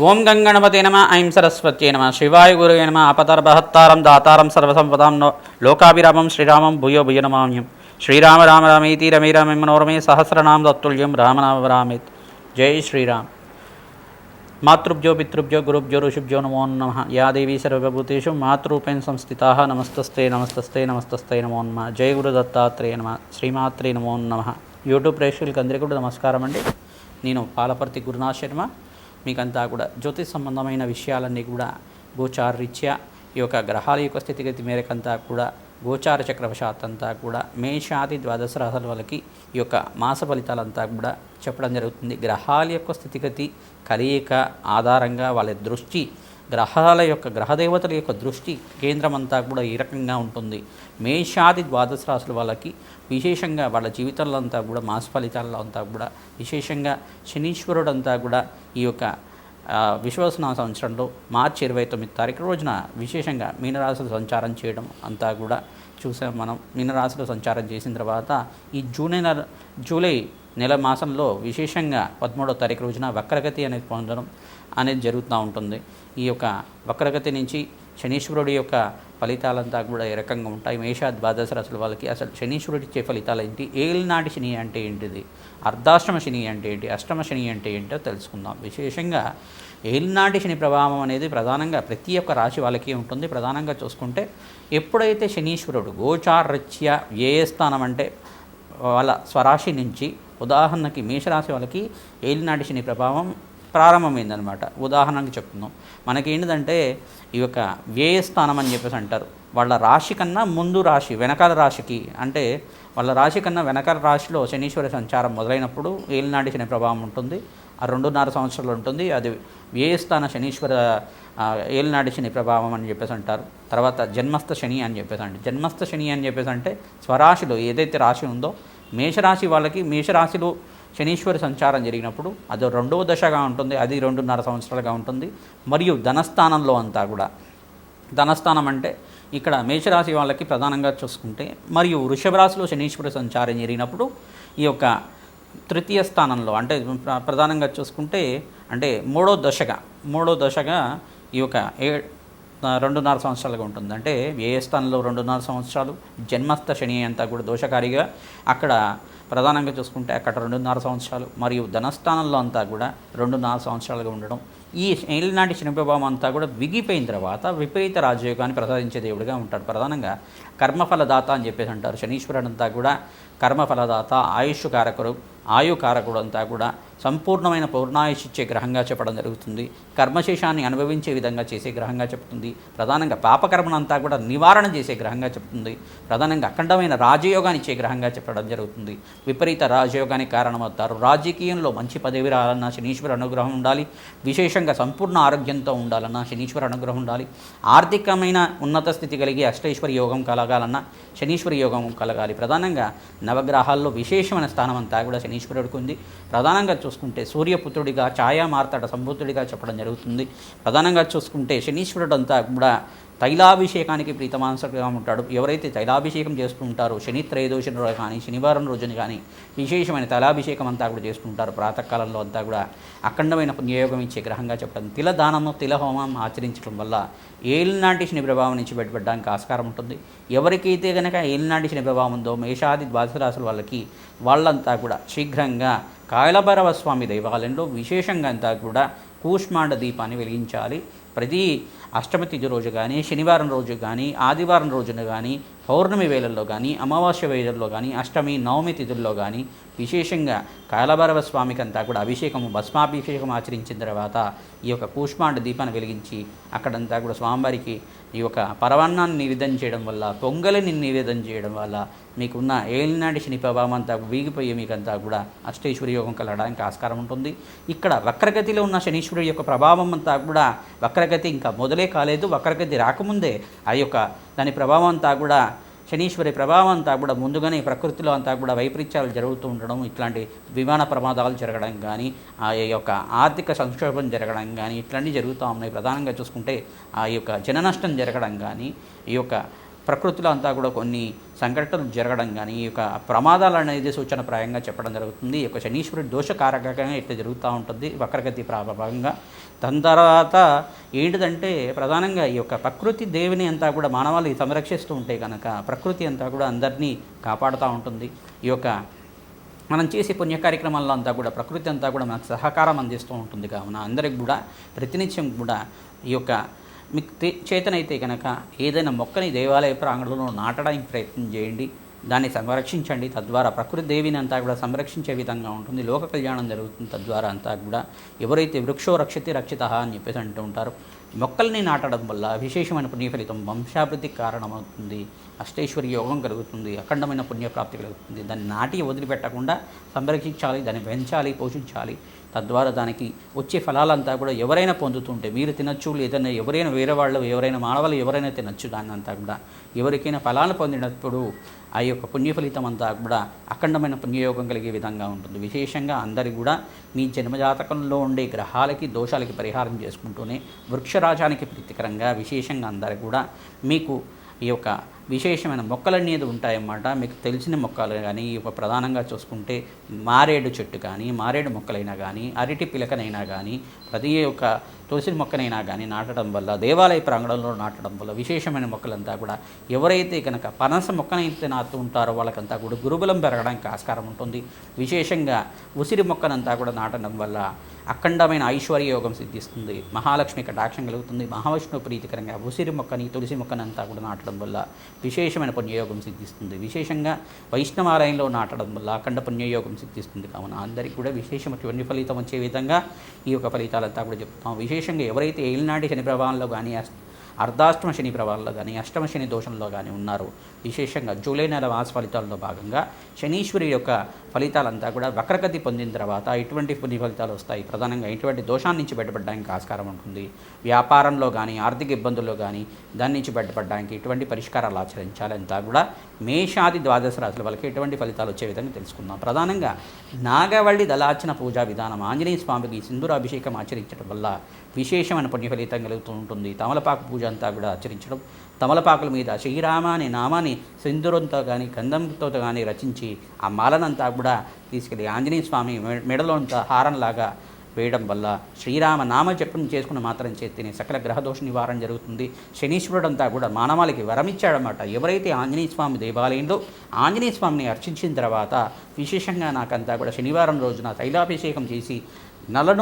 ఓం గంగణపతి నమ ఐం సరస్వత్యే నమ శివాయ గురువే నమ అపతర్భహత్తారం దాతారం సర్వసంపదాం నో లోకాభిరామం శ్రీరామం భూయో భూయ నమామ్యం శ్రీరామ రామ రామేతి రమే రామే మనోరమే సహస్రనామ దత్తుల్యం రామనామ రామేత్ జై శ్రీరామ్. మాతృభ్యో పితృభ్యో గురుభ్యో ఋషిభ్యో నమో నమ. యా దేవీ సర్వభూతేషు మాతృపేణ సంస్థితా నమస్తస్తే నమస్తస్తే నమస్తస్తే నమో నమ. జయ గురు దత్తాత్రేయ నమ శ్రీమాత్రే నమో నమ. యూట్యూబ్ ప్రేక్షకులకి అందరికీ కూడా నమస్కారం అండి. నేను పాలపర్తి గురునాథ్ శర్మ. మీకంతా కూడా జ్యోతిష్ సంబంధమైన విషయాలన్నీ కూడా గోచారరీత్యా ఈ యొక్క గ్రహాల యొక్క స్థితిగతి మేరకంతా కూడా గోచార చక్రవశాత్ అంతా కూడా మేషాది ద్వాదశ రాశుల వాళ్ళకి ఈ యొక్క మాస ఫలితాలంతా కూడా చెప్పడం జరుగుతుంది. గ్రహాల యొక్క స్థితిగతి కలయిక ఆధారంగా వాళ్ళ దృష్టి గ్రహాల యొక్క గ్రహదేవతల యొక్క దృష్టి కేంద్రం అంతా కూడా ఈ రకంగా ఉంటుంది. మేషాది ద్వాదశ రాశుల వాళ్ళకి విశేషంగా వాళ్ళ జీవితంలో అంతా కూడా మాస ఫలితాల్లో అంతా కూడా విశేషంగా శనీశ్వరుడు అంతా కూడా ఈ యొక్క ఆ, విశ్వసన సంవత్సరంలో మార్చి ఇరవై తొమ్మిది తారీఖు రోజున విశేషంగా మీనరాశులు సంచారం చేయడం అంతా కూడా చూసాం మనం. మీనరాశిలో సంచారం చేసిన తర్వాత ఈ జూలై నెల జూలై నెల మాసంలో విశేషంగా పదమూడవ తారీఖు రోజున వక్రగతి అనేది పొందడం అనేది జరుగుతూ ఉంటుంది. ఈ యొక్క వక్రగతి నుంచి శనీశ్వరుడి యొక్క ఫలితాలంతా కూడా ఏ రకంగా ఉంటాయి? మేష ద్వాదశ రాశుల వాళ్ళకి అసలు శనీశ్వరుడు ఇచ్చే ఫలితాలు ఏంటి? ఏలినాటి శని అంటే ఏంటిది? అర్ధాష్టమ శని అంటే ఏంటి? అష్టమ శని అంటే ఏంటో తెలుసుకుందాం. విశేషంగా ఏలినాటి శని ప్రభావం అనేది ప్రధానంగా ప్రతి ఒక్క రాశి వాళ్ళకి ఉంటుంది. ప్రధానంగా చూసుకుంటే ఎప్పుడైతే శనీశ్వరుడు గోచారత్య ఏ స్థానం అంటే వాళ్ళ స్వరాశి నుంచి ఉదాహరణకి మేషరాశి వాళ్ళకి ఏలినాటి శని ప్రభావం ప్రారంభమైందనమాట ఉదాహరణకి చెప్తున్నాం. మనకి ఏంటిదంటే ఈ యొక్క వ్యయస్థానం అని చెప్పేసి అంటారు. వాళ్ళ రాశి కన్నా ముందు రాశి వెనకాల రాశికి అంటే వాళ్ళ రాశి కన్నా వెనకాల రాశిలో శనీశ్వర సంచారం మొదలైనప్పుడు ఏలినాటి శని ప్రభావం ఉంటుంది. ఆ రెండున్నర సంవత్సరాలు ఉంటుంది. అది వ్యయస్థాన శనీశ్వర ఏలినాటి శని ప్రభావం అని చెప్పేసి అంటారు. తర్వాత జన్మస్థ శని అని చెప్పేసి అంటే జన్మస్థ శని అని చెప్పేసి అంటే స్వరాశిలో ఏదైతే రాశి ఉందో మేషరాశి వాళ్ళకి మేషరాశిలో శనీశ్వరి సంచారం జరిగినప్పుడు అది రెండవ దశగా ఉంటుంది అది రెండున్నర సంవత్సరాలుగా ఉంటుంది. మరియు ధనస్థానంలో అంతా కూడా. ధనస్థానం అంటే ఇక్కడ మేషరాశి వాళ్ళకి ప్రధానంగా చూసుకుంటే మరియు వృషభ రాశిలో శనీశ్వరి సంచారం జరిగినప్పుడు ఈ యొక్క తృతీయ స్థానంలో అంటే ప్ర- ప్రధానంగా చూసుకుంటే అంటే మూడో దశగా మూడో దశగా ఈ యొక్క ఏ రెండున్నర సంవత్సరాలుగా ఉంటుంది. అంటే ఏ స్థానంలో రెండున్నర సంవత్సరాలు? జన్మస్థ శని అంతా కూడా దోషకారిగా అక్కడ ప్రధానంగా చూసుకుంటే అక్కడ రెండున్నర సంవత్సరాలు మరియు ధనస్థానంలో అంతా కూడా రెండున్నర సంవత్సరాలుగా ఉండడం. ఈ ఏలినాటి శని ప్రభావం అంతా కూడా విగిపోయిన తర్వాత విపరీత రాజయోగాన్ని ప్రసాదించే దేవుడిగా ఉంటాడు. ప్రధానంగా కర్మఫలదాత అని చెప్పేసి అంటారు. శనీశ్వరుడు అంతా కూడా కర్మఫలదాత ఆయుష్ కారకుడు ఆయుకారకుడు అంతా కూడా సంపూర్ణమైన పూర్ణాయుషిచ్చే గ్రహంగా చెప్పడం జరుగుతుంది. కర్మశేషాన్ని అనుభవించే విధంగా చేసే గ్రహంగా చెప్తుంది. ప్రధానంగా పాపకర్మనంతా కూడా నివారణ చేసే గ్రహంగా చెప్తుంది. ప్రధానంగా అఖండమైన రాజయోగాన్ని ఇచ్చే గ్రహంగా చెప్పడం జరుగుతుంది. విపరీత రాజయోగానికి కారణమవుతారు. రాజకీయంలో మంచి పదవి రావాలన్నా శనీశ్వర అనుగ్రహం ఉండాలి. విశేషంగా సంపూర్ణ ఆరోగ్యంతో ఉండాలన్నా శనీశ్వర అనుగ్రహం ఉండాలి. ఆర్థికమైన ఉన్నత స్థితి కలిగి అష్టైశ్వర యోగం కలగాలన్నా శనీశ్వర యోగం కలగాలి. ప్రధానంగా నవగ్రహాల్లో విశేషమైన స్థానం అంతా కూడా శనీశ్వరుడికి ఉంది. ప్రధానంగా చూసుకుంటే సూర్యపుత్రుడిగా ఛాయా మార్తాడ సంబుద్ధుడిగా చెప్పడం జరుగుతుంది. ప్రధానంగా చూసుకుంటే శనీశ్వరుడు అంతా కూడా తైలాభిషేకానికి ప్రీతమాంసగా ఉంటాడు. ఎవరైతే తైలాభిషేకం చేస్తూ ఉంటారో శని త్రయోదశి రోజు కానీ శనివారం రోజున కానీ విశేషమైన తైలాభిషేకం అంతా కూడా చేస్తుంటారు. ప్రాతకాలంలో అంతా కూడా అఖండమైన పుణ్యయోగం ఇచ్చే గ్రహంగా చెప్పడం తిల దానము తిల హోమం ఆచరించడం వల్ల ఏలినాటి శని ప్రభావం నుంచి బయటపడడానికి ఆస్కారం ఉంటుంది. ఎవరికైతే కనుక ఏలినాటి శని ప్రభావం ఉందో మేషాది ద్వాదశ వాళ్ళకి వాళ్ళంతా కూడా శీఘ్రంగా కాయలభైరవ స్వామి దేవాలయంలో విశేషంగా అంతా కూడా కూష్మాండ దీపాన్ని వెలిగించాలి. ప్రతి అష్టమి తిథి రోజు కానీ శనివారం రోజు కానీ ఆదివారం రోజున కానీ పౌర్ణమి వేళల్లో కానీ అమావాస్య వేళల్లో కానీ అష్టమి నవమి తిథుల్లో కానీ విశేషంగా కాలభైరవ స్వామికి అంతా కూడా అభిషేకము భస్మాభిషేకం ఆచరించిన తర్వాత ఈ యొక్క కూష్మాండ దీపాన్ని వెలిగించి అక్కడంతా కూడా స్వామివారికి ఈ యొక్క పరవాన్నాన్ని నివేదన చేయడం వల్ల పొంగలిని నివేదన చేయడం వల్ల మీకున్న ఏలినాటి శని ప్రభావం అంతా వీగిపోయి మీకంతా కూడా అష్టేశ్వరి యోగం కలగడానికి ఆస్కారం ఉంటుంది. ఇక్కడ వక్రగతిలో ఉన్న శనీశ్వరుడి యొక్క ప్రభావం అంతా కూడా వక్రగతి ఇంకా మొదలై కాలేదు వక్రగతి రాకముందే ఆ యొక్క దాని ప్రభావం అంతా కూడా శనీశ్వరి ప్రభావం అంతా కూడా ముందుగానే ప్రకృతిలో అంతా కూడా వైపరీత్యాలు జరుగుతూ ఉండడం ఇట్లాంటి విమాన ప్రమాదాలు జరగడం కానీ ఆ యొక్క ఆర్థిక సంక్షోభం జరగడం కానీ ఇట్లాంటివి జరుగుతూ ఉన్నాయి. ప్రధానంగా చూసుకుంటే ఆ యొక్క జన నష్టం జరగడం కానీ ఈ యొక్క ప్రకృతిలో అంతా కూడా కొన్ని సంఘటనలు జరగడం కానీ ఈ యొక్క ప్రమాదాలు అనేది సూచనప్రాయంగా చెప్పడం జరుగుతుంది. ఈ యొక్క శనీశ్వరుడు దోషకారకంగా ఇట్లా జరుగుతూ ఉంటుంది. వక్రగతి ప్రభావంగా. దాని తర్వాత ఏంటిదంటే ప్రధానంగా ఈ యొక్క ప్రకృతి దేవిని అంతా కూడా మానవాళి సంరక్షిస్తూ ఉంటే కనుక ప్రకృతి అంతా కూడా అందరినీ కాపాడుతూ ఉంటుంది. ఈ యొక్క మనం చేసే పుణ్య కార్యక్రమాల్లో అంతా కూడా ప్రకృతి అంతా కూడా మనకు సహకారం అందిస్తూ ఉంటుంది. కావున అందరికి కూడా ప్రతినిత్యం కూడా ఈ యొక్క మీకు చేతనైతే కనుక ఏదైనా మొక్కని దేవాలయ ప్రాంగణంలో నాటడానికి ప్రయత్నం చేయండి. దాన్ని సంరక్షించండి. తద్వారా ప్రకృతి దేవిని అంతా కూడా సంరక్షించే విధంగా ఉంటుంది. లోక కళ్యాణం జరుగుతుంది తద్వారా అంతా కూడా. ఎవరైతే వృక్షో రక్షతి రక్షిత అని చెప్పేసి అంటూ ఉంటారు. మొక్కల్ని నాటడం వల్ల విశేషమైన పుణ్య ఫలితం వంశాభివృద్ధికి కారణమవుతుంది. అష్టేశ్వరి యోగం కలుగుతుంది. అఖండమైన పుణ్యప్రాప్తి కలుగుతుంది. దాన్ని నాటి వదిలిపెట్టకుండా సంరక్షించాలి దాన్ని పెంచాలి పోషించాలి. తద్వారా దానికి వచ్చే ఫలాలంతా కూడా ఎవరైనా పొందుతుంటే మీరు తినచ్చు లేదన్నా ఎవరైనా వేరే వాళ్ళు ఎవరైనా మానవాళ్ళు ఎవరైనా తినచ్చు దాన్ని అంతా కూడా. ఎవరికైనా ఫలాలు పొందినప్పుడు ఆ యొక్క పుణ్య ఫలితం అంతా కూడా అఖండమైన పుణ్యయోగం కలిగే విధంగా ఉంటుంది. విశేషంగా అందరి కూడా మీ జన్మజాతకంలో ఉండే గ్రహాలకి దోషాలకి పరిహారం చేసుకుంటూనే వృక్ష వృక్షరాజానికి ప్రీతికరంగా విశేషంగా అందరు కూడా మీకు ఈ యొక్క విశేషమైన మొక్కలు అనేది ఉంటాయన్నమాట. మీకు తెలిసిన మొక్కలు కానీ ఈ యొక్క ప్రధానంగా చూసుకుంటే మారేడు చెట్టు కానీ మారేడు మొక్కలైనా కానీ అరటి పిలకనైనా కానీ ప్రతి ఒక్క తులసి మొక్కనైనా కానీ నాటడం వల్ల దేవాలయ ప్రాంగణంలో నాటడం వల్ల విశేషమైన మొక్కలంతా కూడా ఎవరైతే కనుక పనస మొక్కనైతే నాటుతూ ఉంటారో వాళ్ళకంతా కూడా గురుబలం పెరగడానికి ఆస్కారం ఉంటుంది. విశేషంగా ఉసిరి మొక్కనంతా కూడా నాటడం వల్ల అఖండమైన ఐశ్వర్య యోగం సిద్ధిస్తుంది. మహాలక్ష్మి కటాక్షం కలుగుతుంది. మహావిష్ణు ప్రీతికరంగా ఉసిరి మొక్కని తులసి మొక్కనంతా కూడా నాటడం వల్ల విశేషమైన పుణ్యయోగం సిద్ధిస్తుంది. విశేషంగా వైష్ణవాలయంలో నాటడం వల్ల అఖండ పుణ్యయోగం సిద్ధిస్తుంది. కావున అందరికీ కూడా విశేషమైన పుణ్య ఫలితం వచ్చే విధంగా ఈ యొక్క ఫలితాలంతా కూడా చెప్తాం. విశేషంగా ఎవరైతే ఏలినాటి శని ప్రభావంలో కానీ అర్ధాష్టమ శని ప్రభావంలో కానీ అష్టమ శని దోషంలో కానీ ఉన్నారో విశేషంగా జూలై నెల మాస ఫలితాల్లో భాగంగా శనీశ్వరి యొక్క ఫలితాలంతా కూడా వక్రగతి పొందిన తర్వాత ఎటువంటి పుణ్య ఫలితాలు వస్తాయి? ప్రధానంగా ఇటువంటి దోషాన్ని నుంచి బయటపడడానికి ఆస్కారం ఉంటుంది. వ్యాపారంలో కానీ ఆర్థిక ఇబ్బందుల్లో కానీ దాని నుంచి బయటపడడానికి ఎటువంటి పరిష్కారాలు ఆచరించాలంతా కూడా మేషాది ద్వాదశ రాశుల వాళ్ళకి ఎటువంటి ఫలితాలు వచ్చే విధంగా తెలుసుకుందాం. ప్రధానంగా నాగవల్లి దళార్చన పూజా విధానం ఆంజనేయ స్వామికి సింధూరాభిషేకం ఆచరించడం వల్ల విశేషమైన పుణ్య ఫలితం కలుగుతూ ఉంటుంది. తమలపాకు పూజ అంతా కూడా ఆచరించడం తమలపాకుల మీద శ్రీరామ అనే నామాన్ని సింధూరంతో కానీ గంధంతో కానీ రచించి ఆ మాలనంతా కూడా తీసుకెళ్ళి ఆంజనేయ స్వామి మెడలో హారంలాగా వేయడం వల్ల శ్రీరామ నామ జపం చేసుకున్న మాత్రం చేస్తేనే సకల గ్రహదోష నివారణ జరుగుతుంది. శనీశ్వరుడంతా కూడా మానవాళికి వరమిచ్చాడనమాట ఎవరైతే ఆంజనేయ స్వామి దేవాలయంలో ఆంజనేయ స్వామిని అర్చించిన తర్వాత విశేషంగా నాకంతా కూడా శనివారం రోజున తైలాభిషేకం చేసి నల్ల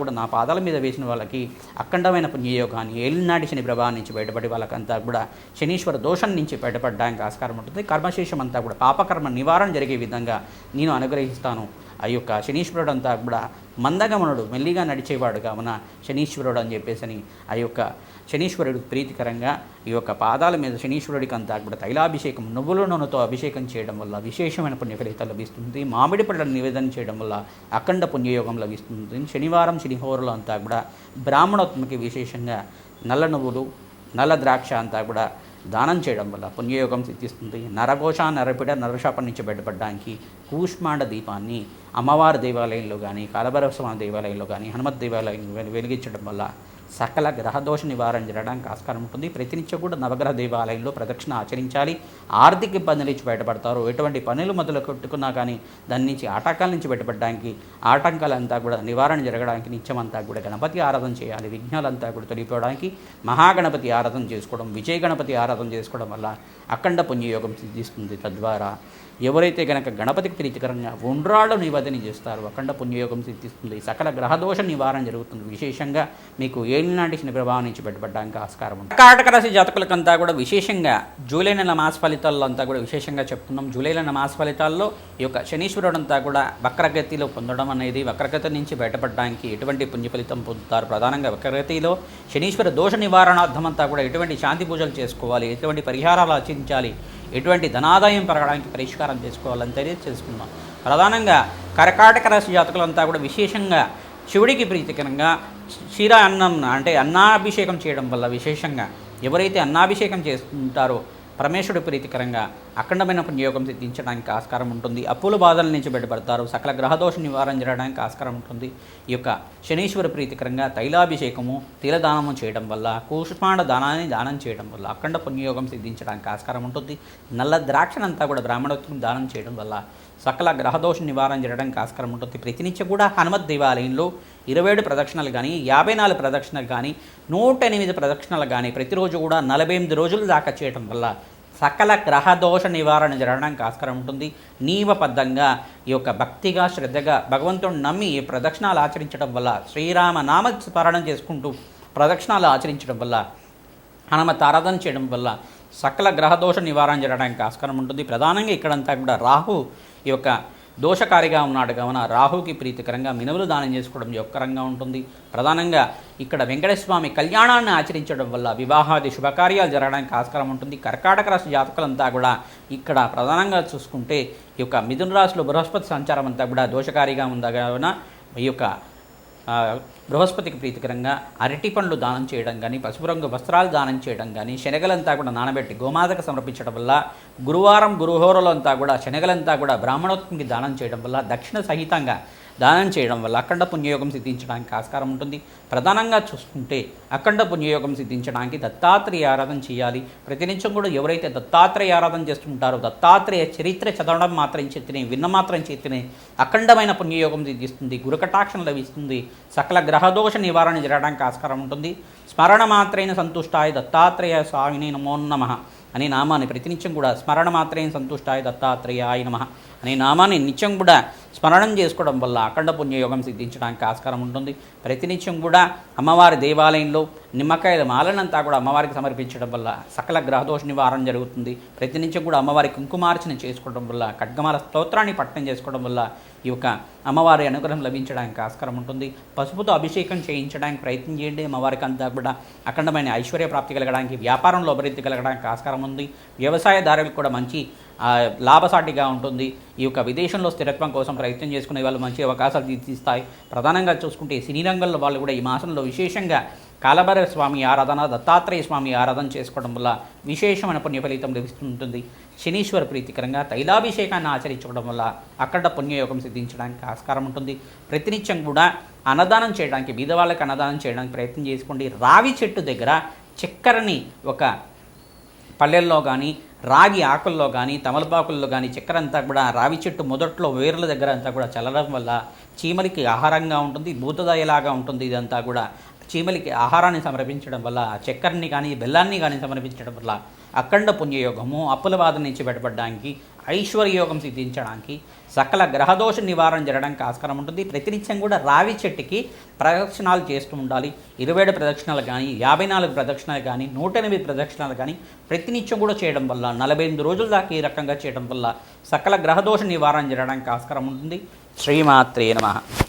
కూడా నా పాదాల మీద వేసిన వాళ్ళకి అఖండమైన పుణ్యయోగాన్ని ఏలినాటి శని ప్రభావం నుంచి బయటపడి వాళ్ళకంతా కూడా శనీశ్వర దోషం నుంచి బయటపడడానికి ఆస్కారం ఉంటుంది. కర్మశేషం అంతా కూడా పాపకర్మ నివారణ జరిగే విధంగా నేను అనుగ్రహిస్తాను. ఆ యొక్క శనీశ్వరుడు అంతా కూడా మందగమనుడు మెల్లిగా నడిచేవాడు కావున శనీశ్వరుడు అని చెప్పేసి ఆ యొక్క శనీశ్వరుడు ప్రీతికరంగా ఈ యొక్క పాదాల మీద శనీశ్వరుడికి అంతా కూడా తైలాభిషేకం నువ్వుల నూనెతో అభిషేకం చేయడం వల్ల విశేషమైన పుణ్య లభిస్తుంది మామిడి పళ్ళను నివేదన చేయడం వల్ల అఖండ పుణ్యయోగం లభిస్తుంది శనివారం శనిహోరులు అంతా కూడా బ్రాహ్మణోత్మకి విశేషంగా నల్ల నువ్వులు నల్ల ద్రాక్ష అంతా కూడా దానం చేయడం వల్ల పుణ్యయోగం సిద్ధిస్తుంది. నరఘోష నరపిడ నరశాపం నుంచి బయటపడడానికి కూష్మాండ దీపాన్ని అమ్మవారి దేవాలయంలో కానీ కాలభైరవ దేవాలయంలో కానీ హనుమత్ దేవాలయంలో వెలిగించడం వల్ల సకల గ్రహదోష నివారణ జరగడానికి ఆస్కారం ఉంటుంది. ప్రతినిత్యం కూడా నవగ్రహ దేవాలయంలో ప్రదక్షిణ ఆచరించాలి. ఆర్థిక ఇబ్బందుల నుంచి బయటపడతారు. ఎటువంటి పనులు మొదలు కొట్టుకున్నా కానీ దాని నుంచి ఆటంకాల నుంచి బయటపడడానికి ఆటంకాలంతా కూడా నివారణ జరగడానికి నిత్యమంతా కూడా గణపతి ఆరాధన చేయాలి. విఘ్నాలంతా కూడా తొలిపోవడానికి మహాగణపతి ఆరాధన చేసుకోవడం విజయ గణపతి ఆరాధన చేసుకోవడం వల్ల అఖండ పుణ్యయోగం సిద్ధిస్తుంది తద్వారా. ఎవరైతే కనుక గణపతికి ప్రీతికరంగా ఉండ్రాళ్ళు నివేదన చేస్తారో అఖండ పుణ్యయోగం సిద్ధిస్తుంది సకల గ్రహదోష నివారణ జరుగుతుంది. విశేషంగా మీకు ఏలినాటి శని ప్రభావం నుంచి బయటపడడానికి ఆస్కారం ఉంటుంది. కర్కాటక రాశి జాతకులకంతా కూడా విశేషంగా జూలై నెల మాస ఫలితాల్లో అంతా కూడా విశేషంగా చెప్తున్నాం. జూలై నెల మాస ఫలితాల్లో ఈ యొక్క శనీశ్వరుడు అంతా కూడా వక్రగతిలో పొందడం అనేది వక్రగతి నుంచి బయటపడడానికి ఎటువంటి పుణ్య ఫలితం పొందుతారు? ప్రధానంగా వక్రగతిలో శనీశ్వర దోష నివారణార్థం అంతా కూడా ఎటువంటి శాంతి పూజలు చేసుకోవాలి? ఎటువంటి పరిహారాలు ఆచరించాలి? ఎటువంటి ధనాదాయం పెరగడానికి పరిష్కారం చేసుకోవాలని తెలియదు తెలుసుకుందాం ప్రధానంగా కర్కాటక రాశి జాతకులంతా కూడా విశేషంగా శివుడికి ప్రీతికరంగా క్షీర అన్నం అంటే అన్నాభిషేకం చేయడం వల్ల విశేషంగా ఎవరైతే అన్నాభిషేకం చేస్తుంటారో పరమేశ్వరుడి ప్రీతికరంగా అఖండమైన పుణ్యయోగం సిద్ధించడానికి ఆస్కారం ఉంటుంది. అప్పుల బాధల నుంచి బయటపడతారు. సకల గ్రహదోష నివారణ జరగడానికి ఆస్కారం ఉంటుంది. ఈ యొక్క శనీశ్వర ప్రీతికరంగా తైలాభిషేకము తిలదానము చేయడం వల్ల కూష్మాండ దానాన్ని దానం చేయడం వల్ల అఖండ పుణ్యయోగం సిద్ధించడానికి ఆస్కారం ఉంటుంది. నల్ల ద్రాక్షనంతా కూడా బ్రాహ్మణోత్వం దానం చేయడం వల్ల సకల గ్రహదోష నివారణ జరగడానికి ఆస్కారం ఉంటుంది. ప్రతినిత్యం కూడా హనుమత్ దేవాలయంలో ఇరవై ఏడు ప్రదక్షిణలు కానీ యాభై నాలుగు ప్రదక్షిణలు కానీ నూట ఎనిమిది ప్రదక్షిణలు కానీ ప్రతిరోజు కూడా నలభై ఎనిమిది రోజులు దాకా చేయడం వల్ల సకల గ్రహదోష నివారణ జరగడానికి ఆస్కారం ఉంటుంది. నియమబద్ధంగా ఈ యొక్క భక్తిగా శ్రద్ధగా భగవంతుడిని నమ్మి ఈ ప్రదక్షిణాలు ఆచరించడం వల్ల శ్రీరామ నామ స్మరణం చేసుకుంటూ ప్రదక్షిణాలు ఆచరించడం వల్ల హనుమత్ ఆరాధన చేయడం వల్ల సకల గ్రహదోష నివారణ జరగడానికి ఆస్కారం ఉంటుంది. ప్రధానంగా ఇక్కడంతా కూడా రాహు ఈ యొక్క దోషకారిగా ఉన్నాడు. కావున రాహుకి ప్రీతికరంగా మినుములు దానం చేసుకోవడం యొక్కరంగా ఉంటుంది. ప్రధానంగా ఇక్కడ వెంకటస్వామి కళ్యాణాన్ని ఆచరించడం వల్ల వివాహాది శుభకార్యాలు జరగడానికి ఆస్కారం ఉంటుంది. కర్కాటక రాశి జాతకులంతా కూడా ఇక్కడ ప్రధానంగా చూసుకుంటే ఈ యొక్క మిథున రాశిలో బృహస్పతి సంచారం అంతా కూడా దోషకారిగా ఉందా? కావున ఈ యొక్క బృహస్పతికి ప్రీతికరంగా అరటి పండ్లు దానం చేయడం కానీ పసుపు రంగు వస్త్రాలు దానం చేయడం కానీ శనగలంతా కూడా నానబెట్టి గోమాతకు సమర్పించడం వల్ల గురువారం గురుహోరలో అంతా కూడా శనగలంతా కూడా బ్రాహ్మణోత్వంకి దానం చేయడం వల్ల దక్షిణ సహితంగా దానం చేయడం వల్ల అఖండ పుణ్యయోగం సిద్ధించడానికి ఆస్కారం ఉంటుంది. ప్రధానంగా చూసుకుంటే అఖండ పుణ్యయోగం సిద్ధించడానికి దత్తాత్రేయ ఆరాధన చేయాలి. ప్రతినిత్యం కూడా ఎవరైతే దత్తాత్రేయ ఆరాధన చేస్తుంటారో దత్తాత్రేయ చరిత్ర చదవడం మాత్రం చేతిని విన్న మాత్రం చేతిని అఖండమైన పుణ్యయోగం సిద్ధిస్తుంది గురుకటాక్షం లభిస్తుంది సకల గ్రహదోష నివారణ జరగడానికి ఆస్కారం ఉంటుంది. స్మరణ మాత్రైన సంతుష్టాయ దత్తాత్రేయ స్వామిని నమో నమః. అనే నామాన్ని ప్రతినిత్యం కూడా స్మరణ మాత్రమే సంతుష్టాయ దత్తాత్రేయాయ నమ అనే నామాన్ని నిత్యం కూడా స్మరణం చేసుకోవడం వల్ల అఖండ పుణ్యయోగం సిద్ధించడానికి ఆస్కారం ఉంటుంది. ప్రతినిత్యం కూడా అమ్మవారి దేవాలయంలో నిమ్మకాయల మాలనంతా కూడా అమ్మవారికి సమర్పించడం వల్ల సకల గ్రహదోష నివారణ జరుగుతుంది. ప్రతి నుంచి కూడా అమ్మవారి కుంకుమార్చన చేసుకోవడం వల్ల ఖడ్గమాల స్తోత్రాన్ని పట్టణం చేసుకోవడం వల్ల ఈ యొక్క అమ్మవారి అనుగ్రహం లభించడానికి ఆస్కారం ఉంటుంది. పసుపుతో అభిషేకం చేయించడానికి ప్రయత్నం చేయండి. అమ్మవారికి అంతా కూడా అఖండమైన ఐశ్వర్య ప్రాప్తి కలగడానికి వ్యాపారంలో అభివృద్ధి కలగడానికి ఆస్కారం ఉంది. వ్యవసాయదారులకు కూడా మంచి లాభసాటిగా ఉంటుంది. ఈ యొక్క విదేశంలో స్థిరత్వం కోసం ప్రయత్నం చేసుకునే వాళ్ళు మంచి అవకాశాలు తీస్తాయి ప్రధానంగా చూసుకుంటే సినీ రంగంలో వాళ్ళు కూడా ఈ మాసంలో విశేషంగా కాలభైరవ స్వామి ఆరాధన దత్తాత్రేయ స్వామి ఆరాధన చేసుకోవడం వల్ల విశేషమైన పుణ్య ఫలితం లభిస్తుంటుంది. శనీశ్వర ప్రీతికరంగా తైలాభిషేకాన్ని ఆచరించుకోవడం వల్ల అక్కడ పుణ్యయోగం సిద్ధించడానికి ఆస్కారం ఉంటుంది. ప్రతినిత్యం కూడా అన్నదానం చేయడానికి బీదవాళ్ళకి అన్నదానం చేయడానికి ప్రయత్నం చేసుకోండి. రావి చెట్టు దగ్గర చక్కెరని ఒక పల్లెల్లో కానీ రాగి ఆకుల్లో కానీ తమలపాకుల్లో కానీ చక్కెర అంతా కూడా రావి చెట్టు మొదట్లో వేర్ల దగ్గర అంతా కూడా చల్లడం వల్ల చీమలికి ఆహారంగా ఉంటుంది భూతదయలాగా ఉంటుంది ఇదంతా కూడా. చీమలికి ఆహారాన్ని సమర్పించడం వల్ల చక్కెరని కానీ బెల్లాన్ని కానీ సమర్పించడం వల్ల అఖండ పుణ్యయోగము అప్పుల బాధ నుంచి బయటపడడానికి ఐశ్వర్యయోగం సిద్ధించడానికి సకల గ్రహదోష నివారణ జరగడానికి ఆస్కారం ఉంటుంది. ప్రతినిత్యం కూడా రావి చెట్టుకి ప్రదక్షిణాలు చేస్తూ ఉండాలి. ఇరవై ఏడు ప్రదక్షిణాలు కానీ యాభై నాలుగు ప్రదక్షిణాలు కానీ నూట ఎనిమిది ప్రదక్షిణాలు కానీ ప్రతినిత్యం కూడా చేయడం వల్ల నలభై ఎనిమిది రోజుల దాకా ఈ రకంగా చేయడం వల్ల సకల గ్రహదోష నివారణ జరగడానికి ఆస్కారం ఉంటుంది. శ్రీమాత్రే నమ.